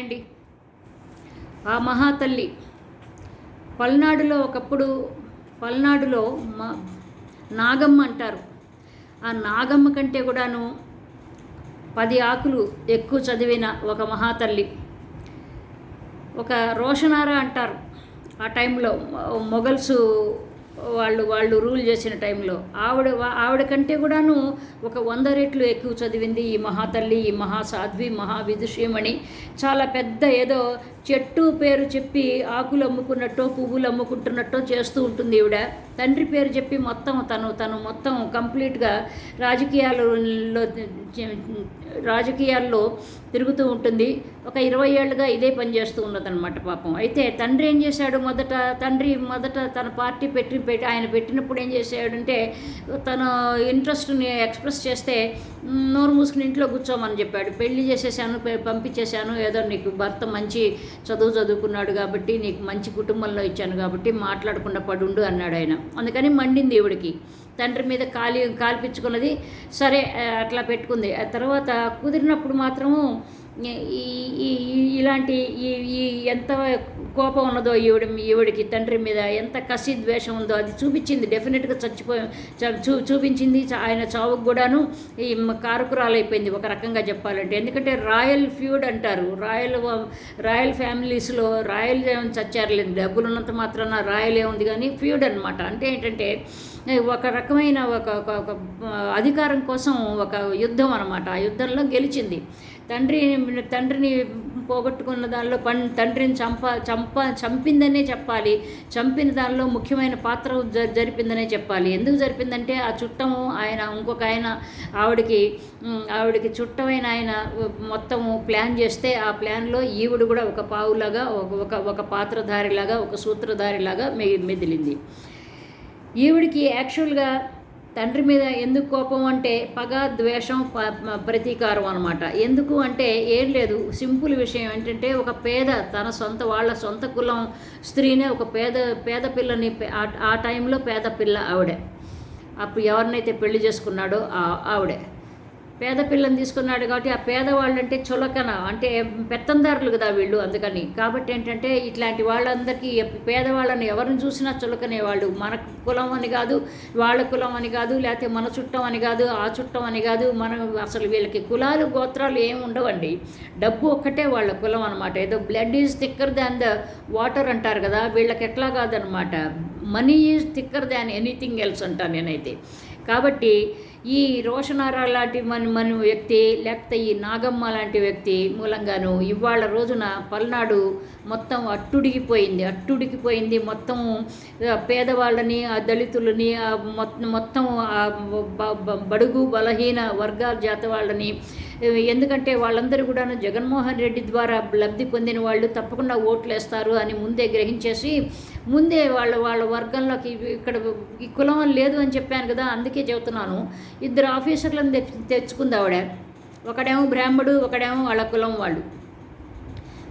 అండి ఆ మహాతల్లి పల్నాడులో ఒకప్పుడు పల్నాడులో మా నాగమ్మ అంటారు. ఆ నాగమ్మ కంటే కూడాను పది ఆకులు ఎక్కువ చదివిన ఒక మహాతల్లి. ఒక రోషనారా అంటారు. ఆ టైంలో మొఘల్సు వాళ్ళు వాళ్ళు రూల్ చేసిన టైంలో. ఆవిడ ఆవిడ కంటే కూడాను ఒక వంద రెట్లు ఎక్కువ చదివింది ఈ మహాతల్లి ఈ మహాసాధ్వి మహావిదుష్యమణి చాలా పెద్ద ఏదో చెట్టు పేరు చెప్పి ఆకులు అమ్ముకున్నట్టో పువ్వులు అమ్ముకుంటున్నట్టో చేస్తూ ఉంటుంది ఈవిడ. తండ్రి పేరు చెప్పి మొత్తం తను తను మొత్తం కంప్లీట్గా రాజకీయాలలో రాజకీయాల్లో తిరుగుతూ ఉంటుంది. ఒక ఇరవై ఏళ్ళుగా ఇదే పని చేస్తూ ఉన్నదన్నమాట పాపం. అయితే తండ్రి ఏం చేశాడు? మొదట తండ్రి మొదట తన పార్టీ పెట్టి పెట్టి ఆయన పెట్టినప్పుడు ఏం చేశాడంటే తన ఇంట్రెస్ట్ని ఎక్స్ప్రెస్ చేస్తే నోరు మూసుకుని ఇంట్లో కూర్చోమని చెప్పాడు. పెళ్ళి చేసేసాను పంపించేశాను. ఏదో నీకు భర్త మంచి చదువు చదువుకున్నాడు కాబట్టి నీకు మంచి కుటుంబంలో ఇచ్చాను కాబట్టి మాట్లాడకుండా పడుండు అన్నాడు ఆయన. అందుకని మండింది దేవుడికి తండ్రి మీద కాలి కాల్పించుకున్నది సరే అట్లా పెట్టుకుంది. ఆ తర్వాత కుదిరినప్పుడు మాత్రము ఈ ఈ ఇలాంటి ఈ ఈ ఎంత కోపం ఉన్నదో ఈవిడ ఈవిడికి తండ్రి మీద ఎంత కసి ద్వేషం ఉందో అది చూపించింది. డెఫినెట్గా చచ్చిపోయి చూ చూపించింది. ఆయన చావుకు కూడాను ఈ కారుకురాలైపోయింది కారకురాలైపోయింది. ఒక రకంగా చెప్పాలంటే. ఎందుకంటే రాయల్ ఫ్యూడ్ అంటారు. రాయల్ రాయల్ ఫ్యామిలీస్లో రాయల్ ఏమైనా చచ్చారులేదు డబ్బులు ఉన్నంత మాత్రాన రాయల్ ఏముంది కానీ ఫ్యూడ్ అనమాట అంటే ఏంటంటే ఒక రకమైన ఒక ఒక అధికారం కోసం ఒక యుద్ధం అనమాట ఆ యుద్ధంలో గెలిచింది. తండ్రి తండ్రిని పోగొట్టుకున్న దానిలో పం తండ్రిని చంప చంప చంపిందనే చెప్పాలి. చంపిన దానిలో ముఖ్యమైన పాత్ర జ జరిపిందనే చెప్పాలి. ఎందుకు జరిపిందంటే ఆ చుట్టము ఆయన ఇంకొక ఆయన ఆవిడకి ఆవిడకి చుట్టమైన ఆయన మొత్తము ప్లాన్ చేస్తే ఆ ప్లాన్లో ఈవిడ కూడా ఒక పావులాగా ఒక ఒక ఒక పాత్రధారిలాగా ఒక సూత్రధారిలాగా మె మెదిలింది. ఈవిడికి యాక్చువల్గా తండ్రి మీద ఎందుకు కోపం అంటే పగ ద్వేషం ప- ప్రతీకారం అనమాట ఎందుకు అంటే ఏం లేదు. సింపుల్ విషయం ఏంటంటే ఒక పేద తన సొంత వాళ్ళ సొంత కులం స్త్రీనే ఒక పేద పేద పిల్లని ఆ- టైంలో పేద పిల్ల ఆవిడే. అప్పుడు ఎవరినైతే పెళ్ళి చేసుకున్నాడో ఆ- ఆవిడే. పేద పిల్లని తీసుకున్నాడు కాబట్టి ఆ పేదవాళ్ళంటే చులకన అంటే పెత్తందారులు కదా వీళ్ళు అందుకని. కాబట్టి ఏంటంటే ఇట్లాంటి వాళ్ళందరికీ పేదవాళ్ళని ఎవరిని చూసినా చులకనే వాళ్ళు. మన కులం అని కాదు వాళ్ళ కులం అని కాదు లేకపోతే మన చుట్టం అని కాదు ఆ చుట్టం అని కాదు. మనం అసలు వీళ్ళకి కులాలు గోత్రాలు ఏమి ఉండవండి. డబ్బు ఒక్కటే వాళ్ళ కులం అనమాట ఏదో blood is thicker than the water అంటారు కదా వీళ్ళకి ఎట్లా కాదనమాట money is thicker than anything else అంటాను నేనైతే. కాబట్టి ఈ రోషనారా లాంటి మన మన వ్యక్తి లేకపోతే ఈ నాగమ్మ లాంటి వ్యక్తి మూలంగాను ఇవాళ రోజున పల్నాడు మొత్తం అట్టుడిగిపోయింది. అట్టుడికిపోయింది మొత్తం పేదవాళ్ళని ఆ దళితులని మొత్తం మొత్తం బడుగు బలహీన వర్గాల జాత వాళ్ళని ఎందుకంటే వాళ్ళందరూ కూడా జగన్మోహన్ రెడ్డి ద్వారా లబ్ధి పొందిన వాళ్ళు తప్పకుండా ఓట్లు వేస్తారు అని ముందే గ్రహించేసి ముందే వాళ్ళ వాళ్ళ వర్గంలోకి ఇక్కడ ఈ కులం లేదు అని చెప్పాను కదా అందుకే చెబుతున్నాను. ఇద్దరు ఆఫీసర్లను తెచ్చి తెచ్చుకుంది ఆవిడ. ఒకడేమో బ్రాహ్మడు ఒకడేమో వాళ్ళ కులం వాళ్ళు.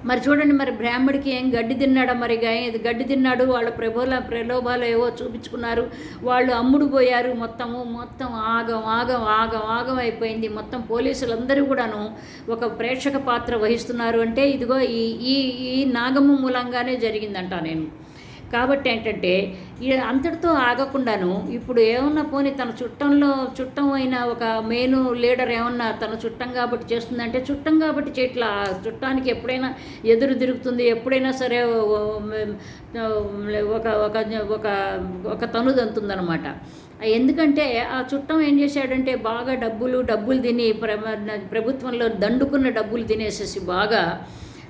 మరి చూడండి మరి బ్రాహ్మడికి ఏం గడ్డి తిన్నాడా మరి గా- ఇది గడ్డి తిన్నాడు? వాళ్ళ ప్రబోల ప్రలోభాలు ఏవో చూపించుకున్నారు. వాళ్ళు అమ్ముడు పోయారు. మొత్తము మొత్తం ఆగం ఆగం ఆగం ఆగం అయిపోయింది. మొత్తం పోలీసులందరూ కూడాను ఒక ప్రేక్షక పాత్ర వహిస్తున్నారు. అంటే ఇదిగో ఈ ఈ ఈ నాగమ్మ మూలంగానే జరిగిందంట నేను. కాబట్టి ఏంటంటే అంతటితో ఆగకుండాను ఇప్పుడు ఏమన్నా పోనీ తన చుట్టంలో చుట్టం అయిన ఒక మెయిన్ లీడర్ ఏమన్నా తన చుట్టం కాబట్టి చేస్తుందంటే చుట్టం కాబట్టి చేయట్లా చుట్టానికి ఎప్పుడైనా ఎదురు తిరుగుతుంది ఎప్పుడైనా సరే ఒక ఒక ఒక ఒక ఒక తనుదంతుందనమాట ఎందుకంటే ఆ చుట్టం ఏం చేశాడంటే బాగా డబ్బులు డబ్బులు తిని ప్ర- ప్రభుత్వంలో దండుకున్న డబ్బులు తినేసేసి బాగా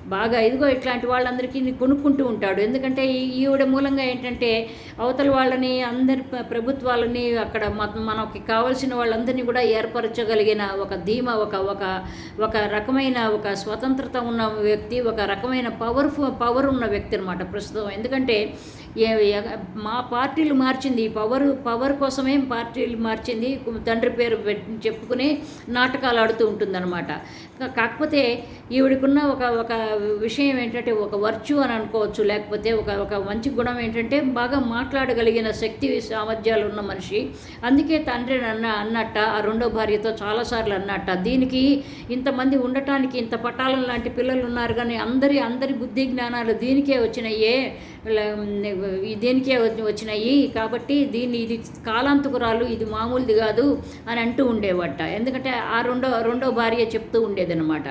బాగా ఇదిగో ఇట్లాంటి వాళ్ళందరికీ కొనుక్కుంటూ ఉంటాడు. ఎందుకంటే ఈ ఈవిడ మూలంగా ఏంటంటే అవతల వాళ్ళని అందరి ప్రభుత్వాలని అక్కడ మనకి కావాల్సిన వాళ్ళందరినీ కూడా ఏర్పరచగలిగిన ఒక ధీమా ఒక ఒక ఒక రకమైన ఒక స్వతంత్రత ఉన్న వ్యక్తి ఒక రకమైన పవర్ఫుల్ పవర్ ఉన్న వ్యక్తి అనమాట ప్రస్తుతం. ఎందుకంటే ఏ- మా పార్టీలు మార్చింది పవర్ పవర్ కోసమే పార్టీలు మార్చింది తండ్రి పేరు పెట్టి చెప్పుకుని నాటకాలు ఆడుతూ ఉంటుందన్నమాట. కాకపోతే ఈవిడికున్న ఒక ఒక విషయం ఏంటంటే ఒక వర్చు అని అనుకోవచ్చు లేకపోతే ఒక ఒక మంచి గుణం ఏంటంటే బాగా మాట్లాడగలిగిన శక్తి సామర్థ్యాలు ఉన్న మనిషి. అందుకే తండ్రి అన్న అన్నట్ట ఆ రెండో భార్యతో చాలాసార్లు అన్నట్ట దీనికి ఇంతమంది ఉండటానికి ఇంత పటాలం లాంటి పిల్లలు ఉన్నారు కానీ అందరి అందరి బుద్ధి జ్ఞానాలు దీనికే వచ్చినాయే దేనికే వచ్చి- వచ్చినాయి కాబట్టి దీన్ని ఇది కాలాంతకురాలు ఇది మామూలుది కాదు అని అంటూ ఉండేవట. ఎందుకంటే ఆ రెండో రెండో భార్య చెప్తూ ఉండేదన్నమాట.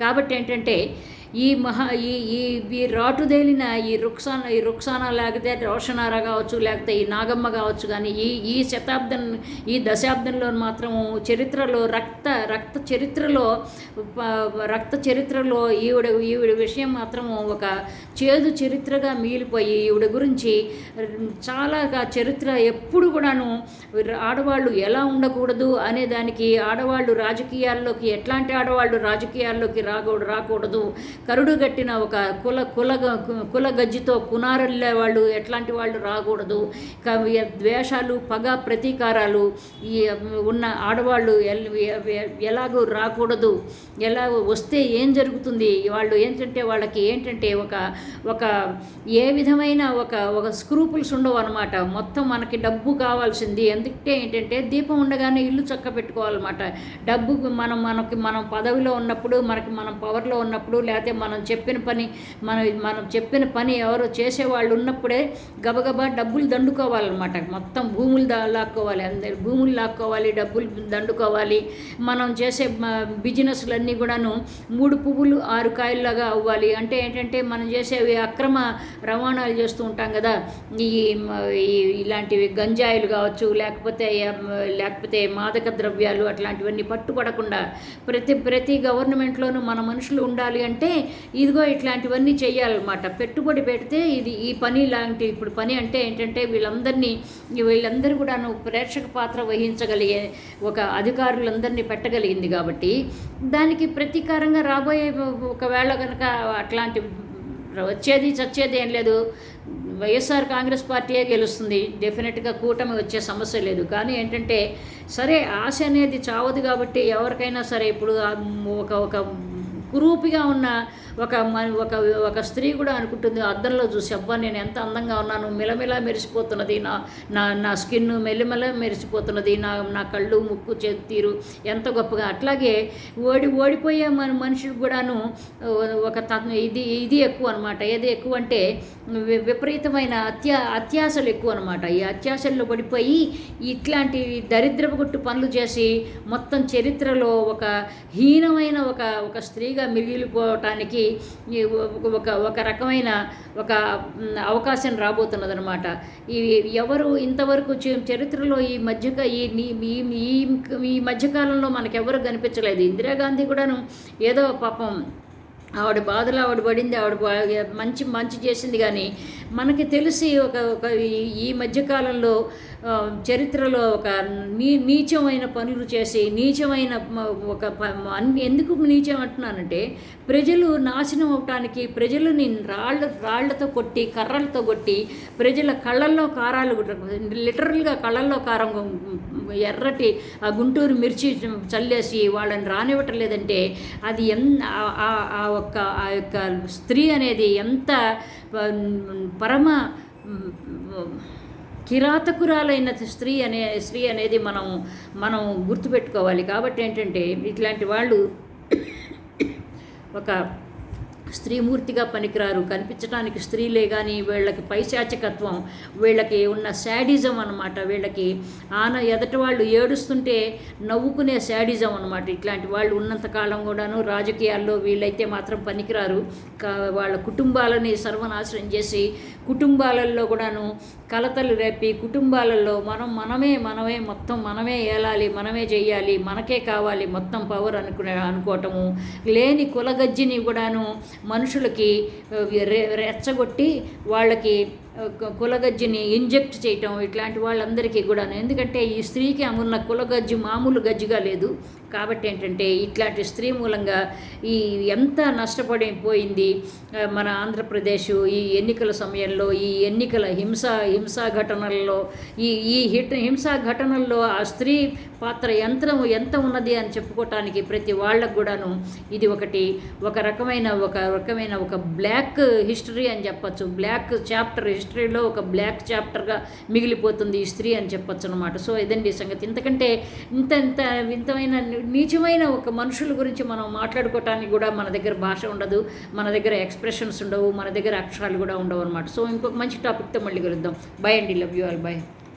కాబట్టి ఏంటంటే ఈ మహా ఈ ఈ ఈ రాటుదేలిన ఈ రుక్సాన ఈ రుక్సానా లేకపోతే రోషనారా కావచ్చు లేకపోతే ఈ నాగమ్మ కావచ్చు కానీ ఈ ఈ శతాబ్దం ఈ దశాబ్దంలో మాత్రం చరిత్రలో రక్త రక్త చరిత్రలో రక్త చరిత్రలో ఈవిడ ఈవిడ విషయం మాత్రం ఒక చేదు చరిత్రగా మిగిలిపోయి ఈవిడ గురించి చాలా చరిత్ర ఎప్పుడు కూడాను ఆడవాళ్ళు ఎలా ఉండకూడదు అనే దానికి ఆడవాళ్ళు రాజకీయాల్లోకి ఎట్లాంటి ఆడవాళ్ళు రాజకీయాల్లోకి రాకూడదు రాకూడదు కరుడుగట్టిన ఒక కుల కుల కుల గజ్జితో కునారల్లే వాళ్ళు ఎట్లాంటి వాళ్ళు రాకూడదు. ద్వేషాలు పగ ప్రతీకారాలు ఈ ఉన్న ఆడవాళ్ళు ఎల్- ఎలాగూ రాకూడదు. ఎలా వస్తే ఏం జరుగుతుంది? వాళ్ళు ఏంటంటే వాళ్ళకి ఏంటంటే ఒక ఒక ఏ విధమైన ఒక ఒక స్క్రూపుల్స్ ఉండవు అనమాట మొత్తం మనకి డబ్బు కావాల్సింది. ఎందుకంటే ఏంటంటే దీపం ఉండగానే ఇల్లు చక్క పెట్టుకోవాలన్నమాట డబ్బు మనం మనకి మనం పదవిలో ఉన్నప్పుడు మనకి మనం పవర్లో ఉన్నప్పుడు లేకపోతే మనం చెప్పిన పని మనం మనం చెప్పిన పని ఎవరో చేసేవాళ్ళు ఉన్నప్పుడే గబగబా డబ్బులు దండుకోవాలన్నమాట. మొత్తం భూములు లాక్కోవాలి. అందరు భూములు లాక్కోవాలి డబ్బులు దండుకోవాలి. మనం చేసే బిజినెస్లన్నీ కూడాను మూడు పువ్వులు ఆరు కాయల్లాగా అవ్వాలి. అంటే ఏంటంటే మనం చేసేవి అక్రమ రవాణాలు చేస్తూ ఉంటాం కదా. ఈ ఇలాంటివి గంజాయిలు కావచ్చు లేకపోతే లేకపోతే మాదక ద్రవ్యాలు అట్లాంటివన్నీ పట్టుపడకుండా ప్రతి ప్రతి గవర్నమెంట్లోనూ మన మనుషులు ఉండాలి అంటే ఇదిగో ఇట్లాంటివన్నీ చేయాలన్నమాట పెట్టుబడి పెడితే ఇది ఈ పని లాంటి ఇప్పుడు పని అంటే ఏంటంటే వీళ్ళందరినీ వీళ్ళందరూ కూడాను ప్రేక్షక పాత్ర వహించగలిగే ఒక అధికారులందరినీ పెట్టగలిగింది కాబట్టి దానికి ప్రతీకారంగా రాబోయే ఒకవేళ కనుక అట్లాంటి వచ్చేది చచ్చేది ఏం లేదు. వైఎస్ఆర్ కాంగ్రెస్ పార్టీయే గెలుస్తుంది. డెఫినెట్గా కూటమి వచ్చే సమస్య లేదు. కానీ ఏంటంటే సరే ఆశ అనేది చావదు కాబట్టి ఎవరికైనా సరే ఇప్పుడు ఒక ఒక కురూపిగా ఉన్న ఒక మ- ఒక ఒక స్త్రీ కూడా అనుకుంటుంది అద్దంలో చూసి అబ్బా నేను ఎంత అందంగా ఉన్నాను మిలమిల మెరిసిపోతున్నది నా నా నా స్కిన్ మెల్లిమెల మెరిసిపోతున్నది నా నా కళ్ళు ముక్కు చేతి తీరు ఎంత గొప్పగా. అట్లాగే ఓడి ఓడిపోయే మన మనుషులు కూడాను ఒక ఇది ఇది ఎక్కువ అనమాట ఏది ఎక్కువ అంటే వి- విపరీతమైన అత్యా అత్యాశలు ఎక్కువ అనమాట ఈ అత్యాశల్లో పడిపోయి ఇట్లాంటి దరిద్రపు గుట్టు పనులు చేసి మొత్తం చరిత్రలో ఒక హీనమైన ఒక ఒక స్త్రీగా మిగిలిపోవటానికి ఈ ఒక- ఒక ఒక రకమైన ఒక అవకాశం రాబోతున్నదనమాట ఈ ఎవరు ఇంతవరకు చరిత్రలో ఈ మధ్యక ఈ ఈ మధ్యకాలంలో మనకెవరు కనిపించలేదు. ఇందిరాగాంధీ కూడాను ఏదో పాపం ఆవిడ బాధలు ఆవిడ పడింది ఆవిడ బా- మంచి మంచి చేసింది కానీ మనకి తెలిసి ఒక ఒక ఈ- మధ్యకాలంలో చరిత్రలో ఒక నీ నీచమైన పనులు చేసి నీచమైన ఒక ఎందుకు నీచం అంటున్నానంటే ప్రజలు నాశనం అవటానికి ప్రజలని రాళ్ళ రాళ్ళతో కొట్టి కర్రలతో కొట్టి ప్రజల కళ్ళల్లో కారాలు లిటరల్గా కళ్ళల్లో కారం ఎర్రటి ఆ గుంటూరు మిర్చి చల్లేసి వాళ్ళని రానివ్వటం లేదంటే అది ఎన్ ఆ- ఆ- ఒక్క ఆ యొక్క స్త్రీ అనేది ఎంత పరమ కిరాతకురాలైన స్త్రీ అనే స్త్రీ అనేది మనం మనం గుర్తుపెట్టుకోవాలి. కాబట్టి ఏంటంటే ఇట్లాంటి వాళ్ళు ఒక స్త్రీమూర్తిగా పనికిరారు. కనిపించడానికి స్త్రీలే కానీ వీళ్ళకి పైశాచకత్వం వీళ్ళకి ఉన్న శాడిజం అనమాట వీళ్ళకి ఆన ఎదటి వాళ్ళు ఏడుస్తుంటే నవ్వుకునే శాడిజం అనమాట ఇట్లాంటి వాళ్ళు ఉన్నంతకాలం కూడాను రాజకీయాల్లో వీళ్ళైతే మాత్రం పనికిరారు. కా- వాళ్ళ కుటుంబాలని సర్వనాశనం చేసి కుటుంబాలలో కూడాను కలతలు రేపి కుటుంబాలలో మనం మనమే మనమే మొత్తం మనమే ఏలాలి మనమే చేయాలి మనకే కావాలి మొత్తం పవర్ అనుకునే అనుకోవటము. లేని కులగజ్జిని కూడాను మనుషులకి రె- రెచ్చగొట్టి వాళ్ళకి కులగజ్జిని ఇంజెక్ట్ చేయటం ఇట్లాంటి వాళ్ళందరికీ కూడాను. ఎందుకంటే ఈ స్త్రీకి అమ్మున్న కులగజ్జి మామూలు గజ్జిగా లేదు. కాబట్టి ఏంటంటే ఇట్లాంటి స్త్రీ మూలంగా ఈ ఎంత నష్టపడిపోయింది మన ఆంధ్రప్రదేశ్ ఈ ఎన్నికల సమయంలో ఈ ఎన్నికల హింస హింసా ఘటనల్లో ఈ ఈ హిట్ హింసా ఘటనల్లో ఆ స్త్రీ పాత్ర యంత్రం ఎంత ఉన్నది అని చెప్పుకోవటానికి ప్రతి వాళ్ళకు కూడాను ఇది ఒకటి. ఒక రకమైన ఒక రకమైన ఒక బ్లాక్ హిస్టరీ అని చెప్పచ్చు. బ్లాక్ చాప్టర్ హిస్టరీలో ఒక బ్లాక్ చాప్టర్గా మిగిలిపోతుంది ఈ స్త్రీ అని చెప్పొచ్చు అనమాట సో ఇదండి సంగతి. ఇంతకంటే ఇంత ఇంత వింతమైన నిజమైన ఒక మనుషుల గురించి మనం మాట్లాడుకోవటానికి కూడా మన దగ్గర భాష ఉండదు మన దగ్గర ఎక్స్ప్రెషన్స్ ఉండవు మన దగ్గర అక్షరాలు కూడా ఉండవు అనమాట సో ఇంకొక మంచి టాపిక్తో మళ్ళీ కలుద్దాం. బై అండి. Love you all by